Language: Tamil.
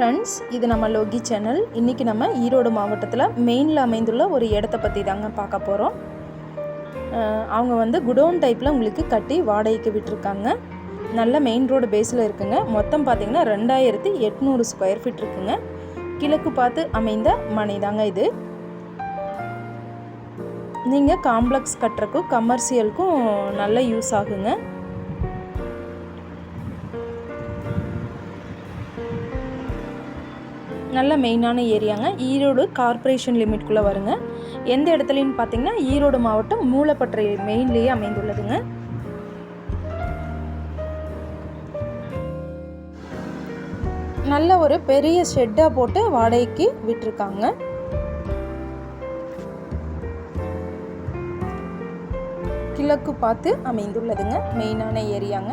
ஃப்ரெண்ட்ஸ் இது நம்ம லோகி சேனல் இன்றைக்கி நம்ம ஈரோடு மாவட்டத்தில் மெயினில் அமைந்துள்ள ஒரு இடத்த பற்றி தாங்க பார்க்க போகிறோம் அவங்க வந்து குடோன் டைப்பில் உங்களுக்கு கட்டி வாடகைக்கு விட்டுருக்காங்க. நல்ல மெயின் ரோடு பேஸில் இருக்குங்க. மொத்தம் பார்த்திங்கன்னா ரெண்டாயிரத்தி எட்நூறு ஸ்கொயர் ஃபீட் இருக்குங்க. கிழக்கு பார்த்து அமைந்த மனை தாங்க இது. நீங்கள் காம்ப்ளெக்ஸ் கட்டுறக்கும் கமர்ஷியலுக்கும் நல்ல யூஸ் ஆகுங்க. நல்ல மெயினான ஏரியாங்க. ஈரோடு கார்ப்பரேஷன் லிமிட்குள்ளே வருங்க. எந்த இடத்துலையும் பார்த்தீங்கன்னா ஈரோடு மாவட்டம் மூலப்பற்றை மெயின்லேயே அமைந்துள்ளதுங்க. நல்ல ஒரு பெரிய ஷெட்டாக போட்டு வாடகைக்கு விட்டுருக்காங்க. கிழக்கு பார்த்து அமைந்துள்ளதுங்க. மெயினான ஏரியாங்க.